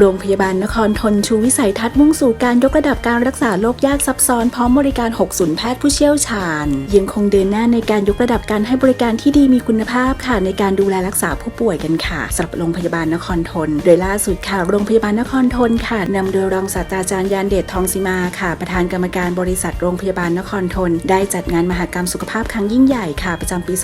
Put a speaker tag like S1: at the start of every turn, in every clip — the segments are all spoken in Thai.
S1: โรงพยาบาลนครทนชูวิสัยทัศน์มุ่งสู่การยกระดับการรักษาโรคยากซับซ้อนพร้อมบริการ 6 ศูนย์แพทย์ผู้เชี่ยวชาญ ยังคงเดินหน้าในการยกระดับการให้บริการที่ดีมีคุณภาพค่ะในการดูแลรักษาผู้ป่วยกันค่ะสำหรับโรงพยาบาลนครทน โดยล่าสุดค่ะ โรงพยาบาลนครทนค่ะนำโดยรองศาสตราจารย์ยานเดชทองศิมาค่ะ ประธานกรรมการบริษัทโรงพยาบาลนครทน ได้จัดงานมหกรรมสุขภาพครั้งยิ่งใหญ่ค่ะประจำปี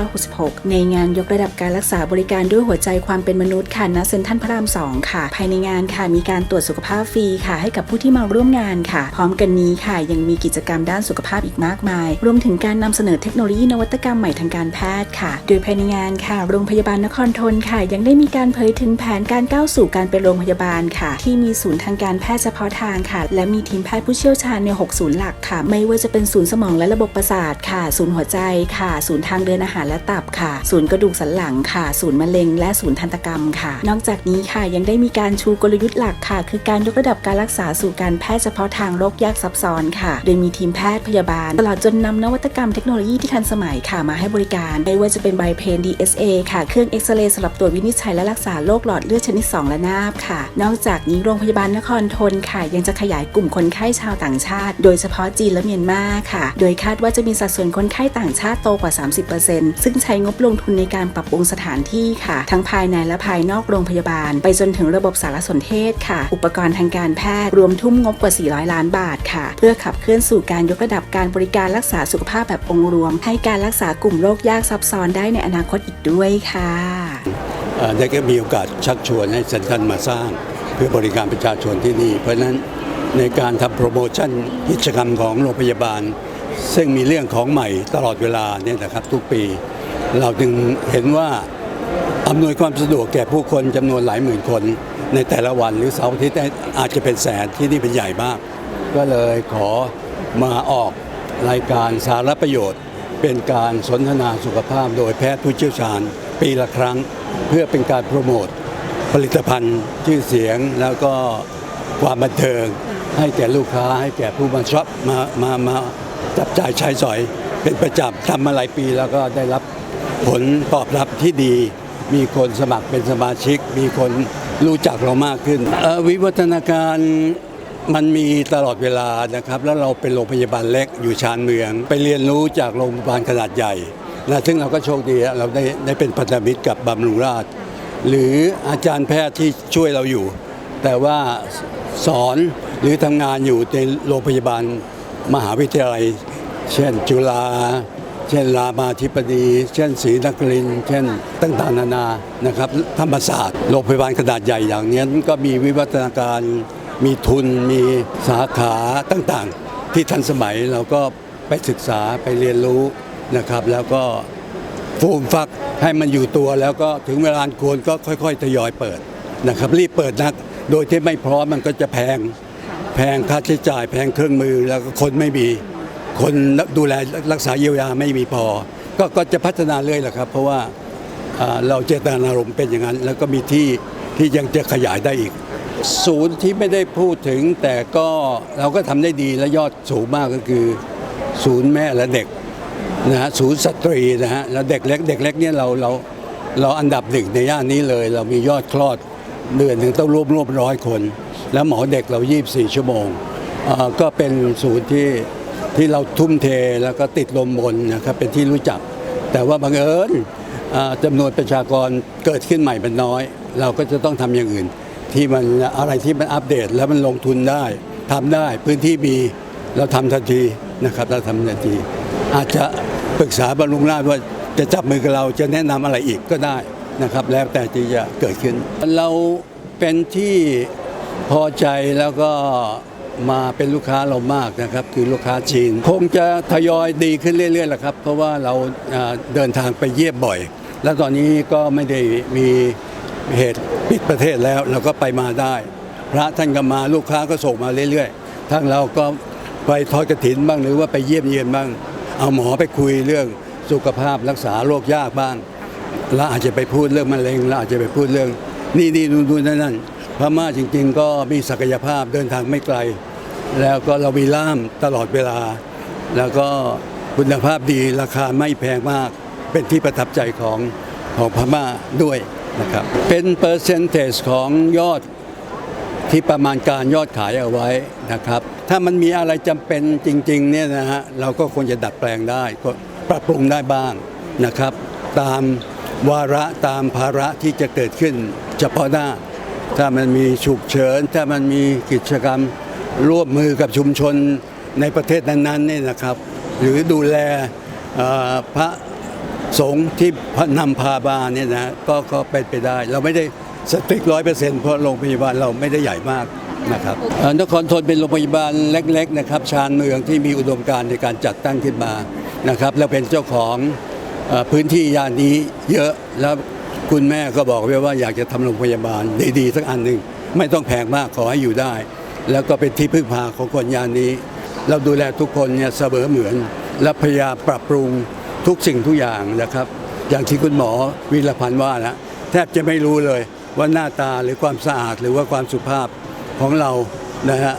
S1: 2566 ในงานยกระดับการรักษาบริการด้วยหัวใจความเป็นมนุษย์ค่ะณเซ็นทรัลพระราม2ค่ะายในงานค่ะมีการตรวจสุขภาพฟรีค่ะ ให้กับผู้ที่มาร่วมงานค่ะ พร้อมกันนี้ค่ะ ยังมีกิจกรรมด้านสุขภาพอีกมากมาย รวมถึงการนำเสนอเทคโนโลยีนวัตกรรมใหม่ทางการแพทย์ค่ะ โดยภายในงานค่ะ โรงพยาบาลนครทนค่ะ ยังได้มีการเผยถึงแผนการก้าวสู่การเป็นโรงพยาบาลค่ะ ที่มีศูนย์ทางการแพทย์เฉพาะทางค่ะ และมีทีมแพทย์ผู้เชี่ยวชาญใน 6 ศูนย์หลักค่ะ ไม่ว่าจะเป็นศูนย์สมองและระบบประสาทค่ะ ศูนย์หัวใจค่ะ ศูนย์ทางเดินอาหารและตับค่ะ ศูนย์กระดูกสันหลังค่ะ ศูนย์มะเร็งและศูนย์ทันตกรรมค่ะ นอกจากนี้ค่ะยังได้มีการชูกลยุทธ์หลักค่ะ คือการยกระดับการรักษาสู่การแพทย์เฉพาะทางโรคยากซับซ้อนค่ะ โดยมีทีมแพทย์พยาบาล ตลอดจนนำนวัตกรรมเทคโนโลยีที่ทันสมัยค่ะมาให้บริการ ไม่ว่าจะเป็นไบเพน DSA ค่ะ เครื่องเอ็กซเรย์สำหรับตรวจวินิจฉัยและรักษาโรคหลอดเลือดชนิด 2 และนาบค่ะ นอกจากนี้โรงพยาบาลนครทนค่ะ ยังจะขยายกลุ่มคนไข้ชาวต่างชาติ โดยเฉพาะจีนและเมียนมาค่ะ โดยคาดว่าจะมีสัดส่วนคนไข้ต่างชาติโตกว่า 30%ซึ่งใช้งบลงทุนในการปรับปรุงสถานที่ค่ะ ทั้งภายในและภายนอกโรงพยาบาล ไปจนถึงระบบสารสนเทศค่ะ อุปกรณ์ทางการแพทย์ รวมทุ่มงบกว่า 400 ล้านบาทค่ะ เพื่อขับเคลื่อนสู่การยกระดับการบริการรักษาสุขภาพแบบองค์รวม ให้การรักษากลุ่มโรคยากซับซ้อนได้ในอนาคตอีกด้วยค่ะ
S2: ได้ก็มีโอกาสชักชวนให้เซ็นทรัลมาสร้าง เพื่อบริการประชาชนที่นี่ เพราะฉะนั้นในการทำโปรโมชั่นกิจกรรมของโรงพยาบาล ซึ่งมีเรื่องของใหม่ตลอดเวลาเนี่ยนะครับทุกปี เราจึงเห็นว่า อำนวยความสะดวกแก่ผู้คนจำนวนหลายหมื่นคน ในแต่ละวันหรือเสาร์อาทิตย์อาจจะเป็นแสนที่นี่เป็นใหญ่มาก ก็เลยขอมาออกรายการสารประโยชน์ เป็นการสนทนาสุขภาพโดยแพทย์ผู้เชี่ยวชาญ ปีละครั้ง เพื่อเป็นการโปรโมทผลิตภัณฑ์ชื่อเสียงแล้วก็ความบันเทิง ให้แก่ลูกค้าให้แก่ผู้มาช็อปมามามาจับจ่ายใช้สอย เป็นประจำทำมาหลายปีแล้วก็ได้รับผลตอบรับที่ดี มีคนสมัครเป็นสมาชิก มีคนรู้จักเรามากขึ้น วิวัฒนาการมันมีตลอดเวลานะครับ แล้วเราเป็นโรงพยาบาลเล็กอยู่ชานเมือง ไปเรียนรู้จากโรงพยาบาลขนาดใหญ่นะซึ่งเราก็โชคดีเราได้ได้เป็นพันธมิตรกับบำรุงราษฎร์หรืออาจารย์แพทย์ที่ช่วยเราอยู่ แต่ว่าสอนหรือทำงานอยู่ในโรงพยาบาลมหาวิทยาลัย เช่นจุฬา เช่นรามาธิบดี เช่นศรีนครินเช่นต่างๆนานานะครับธรรมศาสตร์โรงพยาบาลขนาดใหญ่อย่างนี้ก็มีวิวัฒนาการมีทุนมีสาขาต่างๆ ที่ทันสมัยเราก็ไปศึกษาไปเรียนรู้นะครับ แล้วก็ฟูมฟักให้มันอยู่ตัวแล้วก็ถึงเวลาควรก็ค่อย ๆ ทยอยเปิดนะครับ รีบเปิดนัก โดยที่ไม่พร้อมมันก็จะแพง แพงค่าใช้จ่ายแพงเครื่องมือแล้วก็คนไม่มี คนดูแลรักษาเยียวยาไม่มีพอ ก็ก็จะพัฒนาเรื่อยแหละครับ เพราะว่าเราเจตนารมณ์เป็นอย่างนั้น แล้วก็มีที่ที่ยังจะขยายได้อีก ศูนย์ที่ไม่ได้พูดถึง แต่ก็เราก็ทำได้ดีและยอดสูงมากก็คือ ศูนย์แม่และเด็กนะฮะศูนย์สตรีนะฮะแล้วเด็กเล็กเด็กเล็กเนี่ยเราเราเราอันดับหนึ่งในย่านนี้เลย เรามียอดคลอดเดือนหนึ่งต้องรวบรวมร้อยคน แล้วหมอเด็กเรา 24 ชั่วโมงก็เป็นศูนย์ที่ ที่เราทุ่มเทแล้วก็ติดลมบนนะครับเป็นที่รู้จัก แต่ว่าบังเอิญจำนวนประชากรเกิดขึ้นใหม่มันน้อย เราก็จะต้องทำอย่างอื่น ที่มันอะไรที่มันอัปเดตแล้วมันลงทุนได้ทำได้พื้นที่มีเราทำทันทีนะครับเราทำทันที อาจจะปรึกษาบรรลุงราชว่าจะจับมือกับเราจะแนะนำอะไรอีกก็ได้นะครับ แล้วแต่ที่จะเกิดขึ้น เราเป็นที่พอใจแล้วก็ มาเป็นลูกค้าเรามากนะครับ คือลูกค้าจีน คงจะทยอยดีขึ้นเรื่อยๆแหละครับ เพราะว่าเราเดินทางไปเยี่ยมบ่อย แล้วตอนนี้ก็ไม่ได้มีเหตุปิดประเทศแล้วเราก็ไปมาได้ พระท่านก็มาลูกค้าก็ส่งมาเรื่อยๆทั้งเราก็ไปทอดกระถินบ้างหรือว่าไปเยี่ยมเยียนบ้าง เอาหมอไปคุยเรื่องสุขภาพรักษาโรคยากบ้างแล้วอาจจะไปพูดเรื่องมะเร็งแล้วอาจจะไปพูดเรื่อง นี่นี่นู่นนู่นนั่นนั่น ม่าจริง ๆ ก็มีศักยภาพเดินทางไม่ไกล แล้วก็เรามีล่ามตลอดเวลา แล้วก็คุณภาพดีราคาไม่แพงมาก เป็นที่ประทับใจของของพม่าด้วยนะครับ เป็นเปอร์เซนเทจของยอดที่ประมาณการยอดขายเอาไว้นะครับ ถ้ามันมีอะไรจำเป็นจริงๆเนี่ยนะฮะเราก็ควรจะดัดแปลงได้ก็ปรับปรุงได้บ้างนะครับ ตามวาระตามภาระที่จะเกิดขึ้นเฉพาะหน้า ถ้ามันมีฉุกเฉิน ถ้ามันมีกิจกรรมร่วมมือกับชุมชนในประเทศนั้นๆเนี่ยนะครับ หรือดูแลพระสงฆ์ที่นำพาบาเนี่ยนะก็ก็เป็นไปได้ เราไม่ได้สติ๊กร้อยเปอร์เซ็นต์เพราะโรงพยาบาลเราไม่ได้ใหญ่มากนะครับนครทนเป็นโรงพยาบาลเล็กๆนะครับชานเมืองที่มีอุดมการณ์ในการจัดตั้งขึ้นมานะครับ แล้วเป็นเจ้าของอพื้นที่ย่านนี้เยอะแล้ว คุณแม่ก็บอกไว้ว่าอยากจะทำโรงพยาบาลดีๆสักอันหนึ่งไม่ต้องแพงมากขอให้อยู่ได้ แล้วก็เป็นที่พึ่งพาของคนยานนี้ เราดูแลทุกคนเนี่ยเสมอเหมือน และพยายามปรับปรุงทุกสิ่งทุกอย่างนะครับ อย่างที่คุณหมอวิรพันธ์ว่านะแทบจะไม่รู้เลยว่าหน้าตาหรือความสะอาดหรือว่าความสุภาพของเรานะฮะ